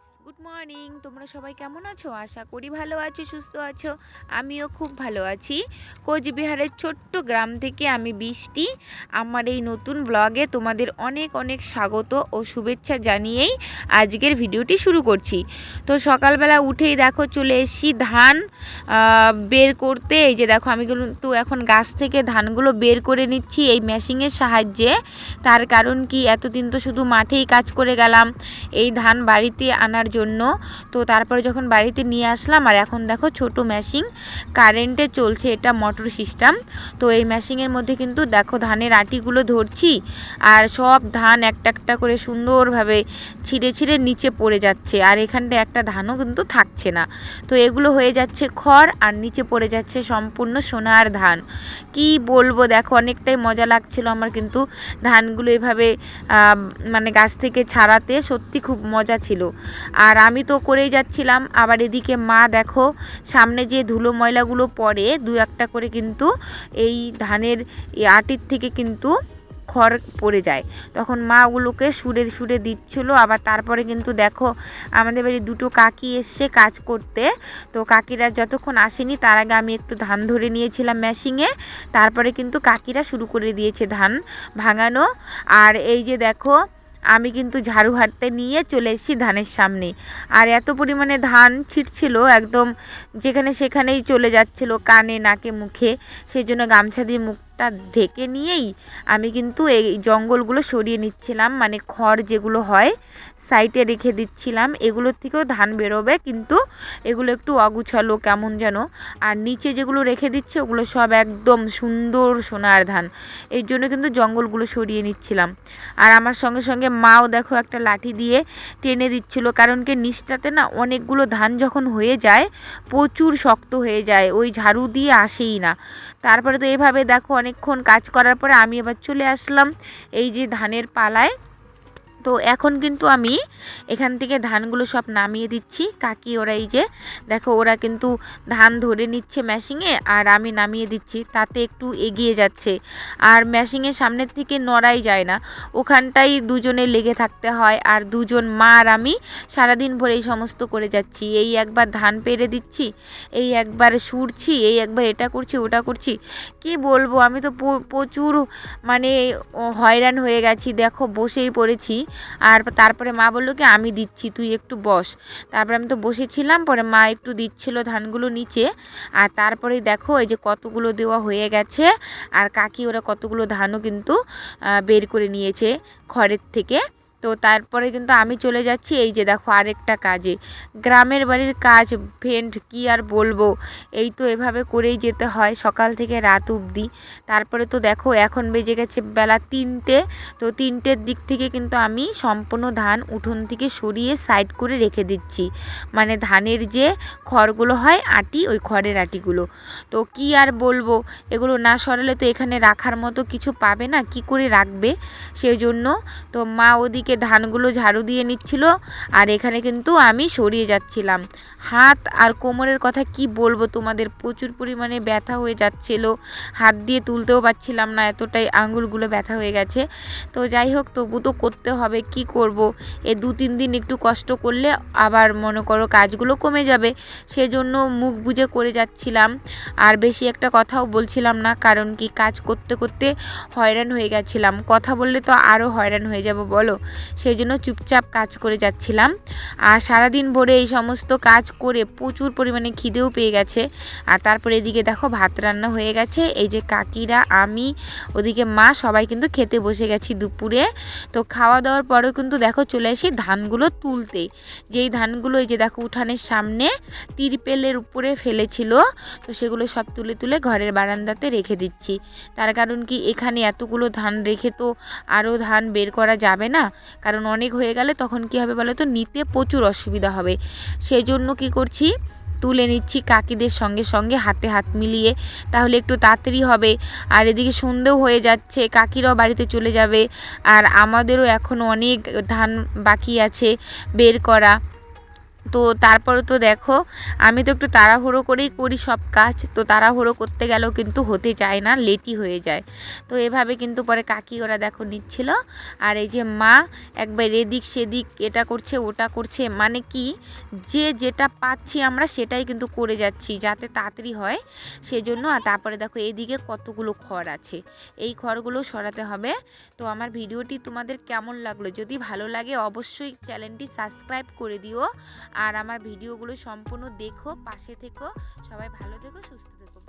Guys good morning তোমরা সবাই কেমন আছো? আশা করি ভালো আছো, সুস্থ আছো। আমিও খুব ভালো আছি। কোচবিহারের ছোট্ট গ্রাম থেকে আমি বৃষ্টি। আমার এই নতুন ব্লগে তোমাদের অনেক অনেক স্বাগত ও শুভেচ্ছা জানিয়েই আজকের ভিডিওটি শুরু করছি। তো সকালবেলা উঠেই দেখো চলে এসেছি ধান বের করতে। এই যে দেখো আমি কিন্তু এখন গাছ থেকে ধানগুলো বের করে নিচ্ছি এই মেশিনের সাহায্যে। তার কারণ কি? এতদিন তো শুধু মাঠেই কাজ করে গেলাম। এই ধান বাড়িতে আনার জন্য। তো তারপরে যখন বাড়িতে নিয়ে আসলাম, আর এখন দেখো ছোট মেশিন কারেন্টে চলছে এটা মোটর সিস্টেম তো এই মেশিনের মধ্যে কিন্তু দেখো ধানের আটিগুলো ধরছি, আর সব ধান একটা একটা করে সুন্দরভাবে ছিঁড়ে ছিঁড়ে নিচে পড়ে যাচ্ছে। আর এখানটায় একটা ধানও কিন্তু থাকছে না। তো এগুলো হয়ে যাচ্ছে খড়, আর নিচে পড়ে যাচ্ছে সম্পূর্ণ সোনার ধান। কি বলব, দেখো অনেকটাই মজা লাগছিল আমার কিন্তু ধানগুলো এভাবে মানে গাছ থেকে ছাড়াতে। সত্যি খুব মজা ছিল। আর আমি তো করেই যাচ্ছিলাম। আবার এদিকে মা দেখো, সামনে যে ধুলো ময়লাগুলো পড়ে, দু একটা করে কিন্তু এই ধানের আটির থেকে কিন্তু খড় পড়ে যায়। তখন মা ওগুলোকে সুরে সুরে দিচ্ছিল। আবার তারপরে কিন্তু দেখো, আমাদের বাড়ি দুটো কাকি এসছে কাজ করতে। তো কাকিরা যতক্ষণ আসেনি, তার আগে আমি একটু ধান ধরে নিয়েছিলাম মেশিংয়ে তারপরে কিন্তু কাকিরা শুরু করে দিয়েছে ধান ভাঙানো। আর এই যে দেখো আমি কিন্তু ঝাড়ু হাঁটতে নিয়ে চলে এসেছি ধানের সামনে। আর এত পরিমাণে ধান ছিটছিল একদম যেখানে সেখানেই চলে যাচ্ছিল কানে নাকে মুখে। সেই জন্য গামছা দিয়ে মুখটা ঢেকে নিয়েই আমি কিন্তু এই জঙ্গলগুলো সরিয়ে নিচ্ছিলাম। মানে খড় যেগুলো হয়, সাইডে রেখে দিচ্ছিলাম। এগুলোর থেকেও ধান বেরোবে, কিন্তু এগুলো একটু অগুছালো কেমন যেন। আর নিচে যেগুলো রেখে দিচ্ছে, ওগুলো সব একদম সুন্দর সোনার ধান। এই জন্য কিন্তু জঙ্গলগুলো সরিয়ে নিচ্ছিলাম। আর আমার সঙ্গে সঙ্গে মাও দেখো একটা লাঠি দিয়ে টেনে দিচ্ছিল, কারণ কি নিচটাতে না অনেকগুলো ধান যখন হয়ে যায়, প্রচুর শক্ত হয়ে যায়। ওই ঝাড়ু দিয়ে আসেই না। তারপরে তো এভাবে দেখো অনেকক্ষণ কাজ করার পরে আমি এবার চলে আসলাম এই যে ধানের পালায়। তো এখন কিন্তু আমি এখান থেকে ধানগুলো সব নামিয়ে দিচ্ছি। কাকি ওরা এই যে, দেখো ওরা কিন্তু ধান ধরে নিচ্ছে ম্যাশিংয়ে আর আমি নামিয়ে দিচ্ছি, তাতে একটু এগিয়ে যাচ্ছে। আর ম্যাশিংয়ের সামনের থেকে নড়াই যায় না, ওখানটাই দুজনে লেগে থাকতে হয় আর দুজন মা আর আমি সারাদিন ভরে এই সমস্ত করে যাচ্ছি। এই একবার ধান পেরে দিচ্ছি, এই একবার সুরছি এই একবার এটা করছি, ওটা করছি। কি বলব, আমি তো প্রচুর মানে হয়রান হয়ে গেছি। দেখো বসেই পড়েছি। আর তারপরে মা বলল কি, আমি দিচ্ছি, তুই একটু বস। তারপরে আমি তো বসেছিলাম, পরে মা একটু দিচ্ছিল ধানগুলো নিচে। আর তারপরে দেখো, এই যে কতগুলো দেওয়া হয়ে গেছে, আর কাকি ওরা কতগুলো ধানও কিন্তু বের করে নিয়েছে খড়ের থেকে। তো তারপরে কিন্তু আমি চলে যাচ্ছি, এই যে দেখো আরেকটা কাজে। গ্রামের বাড়ির কাজ ভেন্ট কি আর বলব? এই তো এভাবে করেই যেতে হয়, সকাল থেকে রাত অবধি। তারপরে তো দেখো, এখন বেজে গেছে বেলা তিনটে। তো তিনটের দিক থেকে কিন্তু আমি সম্পূর্ণ ধান উঠোন থেকে সরিয়ে সাইড করে রেখে দিচ্ছি। মানে ধানের যে খড়গুলো হয়, আটি, ওই খড়ের আটিগুলো। তো কি আর বলব? এগুলো না সরালে তো এখানে রাখার মতো কিছু পাবে না, কি করে রাখবে? সেই জন্য তো মা ওদিকে ধানগুলো ঝাড়ু দিয়ে নিচ্ছিল আর এখানে কিন্তু আমি সরিয়ে যাচ্ছিলাম। হাত আর কোমরের কথা কি বলব তোমাদের? প্রচুর পরিমাণে ব্যথা হয়ে যাচ্ছিল। হাত দিয়ে তুলতেও পারছিলাম না, এতটাই আঙুলগুলো ব্যথা হয়ে গেছে। তো যাই হোক, তবু তো করতে হবে, কি করব? এ দু তিন দিন একটু কষ্ট করলে আবার মনে করো কাজগুলো কমে যাবে। সেজন্য মুখ বুজে করে যাচ্ছিলাম। আর বেশি একটা কথাও বলছিলাম না, কারণ কি কাজ করতে করতে হয়রান হয়ে গেছিলাম। কথা বললে তো আরও হয়রান হয়ে যাব, বলো? সেই জন্য চুপচাপ কাজ করে যাচ্ছিলাম। আর সারাদিন ভরে এই সমস্ত কাজ করে প্রচুর পরিমাণে খিদেও পেয়ে গেছে। আর তারপরে এদিকে দেখো ভাত রান্না হয়ে গেছে। এই যে কাকিরা, আমি, ওদিকে মা, সবাই কিন্তু খেতে বসে গেছি দুপুরে। তো খাওয়া দাওয়ার পরেও কিন্তু দেখো চলে আসি ধানগুলো তুলতে। যেই ধানগুলো এই যে দেখো উঠানের সামনে তিরপেলের উপরে ফেলেছিল, তো সেগুলো সব তুলে তুলে ঘরের বারান্দাতে রেখে দিচ্ছি। তার কারণ কি, এখানে এতগুলো ধান রেখে তো আরও ধান বের করা যাবে না। কারণ অনেক হয়ে গেলে তখন কি হবে বলো তো, নিতে প্রচুর অসুবিধা হবে। সেই জন্য কী করছি, তুলে নিচ্ছি কাকিদের সঙ্গে সঙ্গে হাতে হাত মিলিয়ে। তাহলে একটু তাড়াতাড়ি হবে। আর এদিকে সন্ধেও হয়ে যাচ্ছে, কাকিরাও বাড়িতে চলে যাবে। আর আমাদেরও এখনও অনেক ধান বাকি আছে বের করা। তো তারপরে তো দেখো, আমি তো একটু তাড়াহুড়ো করেই করি সব কাজ, তো তাড়াহুড়ো করতে গেলেও কিন্তু হতে চায় না, লেটই হয়ে যায়। তো এভাবে কিন্তু পরে কাকি ওরা দেখো নিচ্ছিল। আর এই যে মা একবার এদিক সেদিক এটা করছে, ওটা করছে মানে কি যে যেটা পাচ্ছি আমরা সেটাই কিন্তু করে যাচ্ছি, যাতে তাড়াতাড়ি হয়। সেজন্য আর তারপরে দেখো এদিকে কতগুলো খড় আছে। এই খড়গুলো সরাতে হবে। তো আমার ভিডিওটি তোমাদের কেমন লাগল? যদি ভালো লাগে অবশ্যই চ্যানেলটি সাবস্ক্রাইব করে দিও। আর আমার ভিডিওগুলো সম্পূর্ণ দেখো পাশে থেকো সবাই ভালো থেকো সুস্থ থেকো।